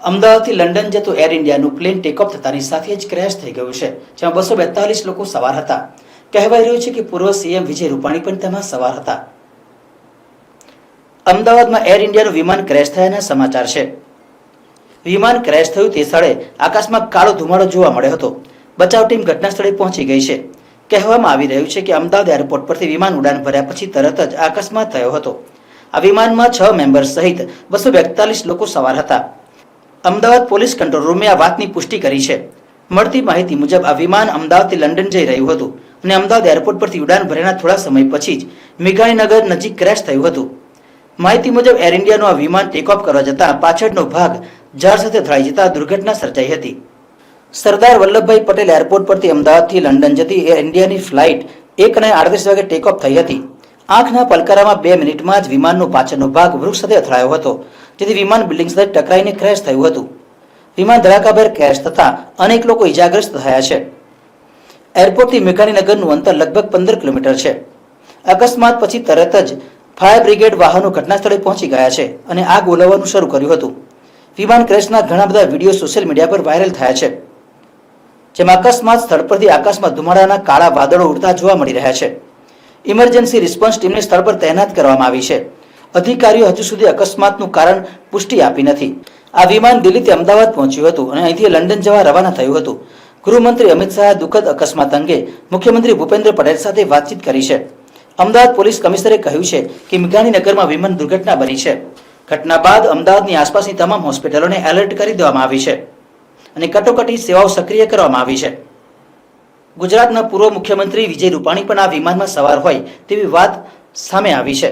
અમદાવાદથી લંડન જતું એર ઇન્ડિયાનું પ્લેન ટેકઓફ થતાની સાથે જ ક્રેશ થઈ ગયું છે જેમાં બસો બેતાલીસ લોકો સવાર હતા. કહેવાય રહ્યું છે કે પૂર્વ સીએમ વિજય રૂપાણી પણ તેમાં સવાર હતા. અમદાવાદમાં એર ઇન્ડિયાનું વિમાન ક્રેશ થયાના સમાચાર છે. વિમાન ક્રેશ થયું તે સ્થળે આકાશમાં કાળો ધુમાડો જોવા મળ્યો હતો. બચાવ ટીમ ઘટના સ્થળે પહોંચી ગઈ છે. કહેવામાં આવી રહ્યું છે કે અમદાવાદ એરપોર્ટ પરથી વિમાન ઉડાન ભર્યા પછી તરત જ અકસ્માત થયો હતો. આ વિમાનમાં છ મેમ્બર સહિત બસો બેતાલીસ લોકો સવાર હતા. અમદાવાદ પોલીસ કંટ્રોલ રૂમે આ વાતની પુષ્ટિ કરી છે. મળતી માહિતી મુજબ આ વિમાન અમદાવાદથી લંડન જઈ રહ્યું હતું અને અમદાવાદ એરપોર્ટ પરથી ઉડાન ભર્યાના થોડા સમય પછી જ મેઘાણીનગર નજીક ક્રેશ થયું હતું. માહિતી મુજબ એર ઇન્ડિયાનું આ વિમાન ટેકઓફ કરવા જતા પાછળનો ભાગ ઝાડ સાથે અથડાઈ જતા દુર્ઘટના સર્જાઈ હતી. સરદાર વલ્લભભાઈ પટેલ એરપોર્ટ પરથી અમદાવાદથી લંડન જતી એર ઇન્ડિયાની ફ્લાઇટ એક અને આડત્રીસ વાગે ટેકઓફ થઈ હતી. આંખના પલકારામાં બે મિનિટમાં જ વિમાનનો પાછળનો ભાગ વૃક્ષ સાથે અથડાયો હતો. જેથી વિમાન બિલ્ડિંગ સાથે ટકરાઈને ક્રેશ થયું હતું. વિમાન ધડાકાભેર ક્રેશ થતા અનેક લોકો ઇજાગ્રસ્ત થયા છે. એરપોર્ટથી મેઘાણીનગરનું અંતર લગભગ પંદર કિલોમીટર છે. અકસ્માત પછી તરત જ ફાયર બ્રિગેડ વાહનો ઘટના સ્થળે પહોંચી ગયા છે અને આગ ઓલવવાનું શરૂ કર્યું હતું. વિમાન ક્રેશના ઘણા બધા વીડિયો સોશિયલ મીડિયા પર વાયરલ થયા છે. જેમાં અકસ્માત સ્થળ પરથી આકાશમાં ધુમાડાના કાળા વાદળો ઉડતા જોવા મળી રહ્યા છે. ઇમરજન્સી રિસ્પોન્સ ટીમને સ્થળ પર તૈનાત કરવામાં આવી છે. અધિકારીઓ હજુ સુધી અકસ્માતનું કારણ પુષ્ટિ આપી નથી. આ વિમાન દિલ્હીથી અમદાવાદ પહોંચ્યું હતું અને અહીંથી લંડન જવા રવાના થયું હતું. ગૃહમંત્રી અમિત શાહે દુઃખદ અકસ્માત અંગે મુખ્યમંત્રી ભૂપેન્દ્ર પટેલ સાથે વાતચીત કરી છે. અમદાવાદ પોલીસ કમિશનરે કહ્યું છે કે મિઘાણીનગરમાં વિમાન દુર્ઘટના બની છે. ઘટના બાદ અમદાવાદની આસપાસની તમામ હોસ્પિટલોને એલર્ટ કરી દેવામાં આવી છે. અને કટોકટી સેવાઓ સક્રિય કરવામાં આવી છે. ગુજરાતના પૂર્વ મુખ્યમંત્રી વિજય રૂપાણી પણ આ વિમાનમાં સવાર હોય તેવી વાત સામે આવી છે.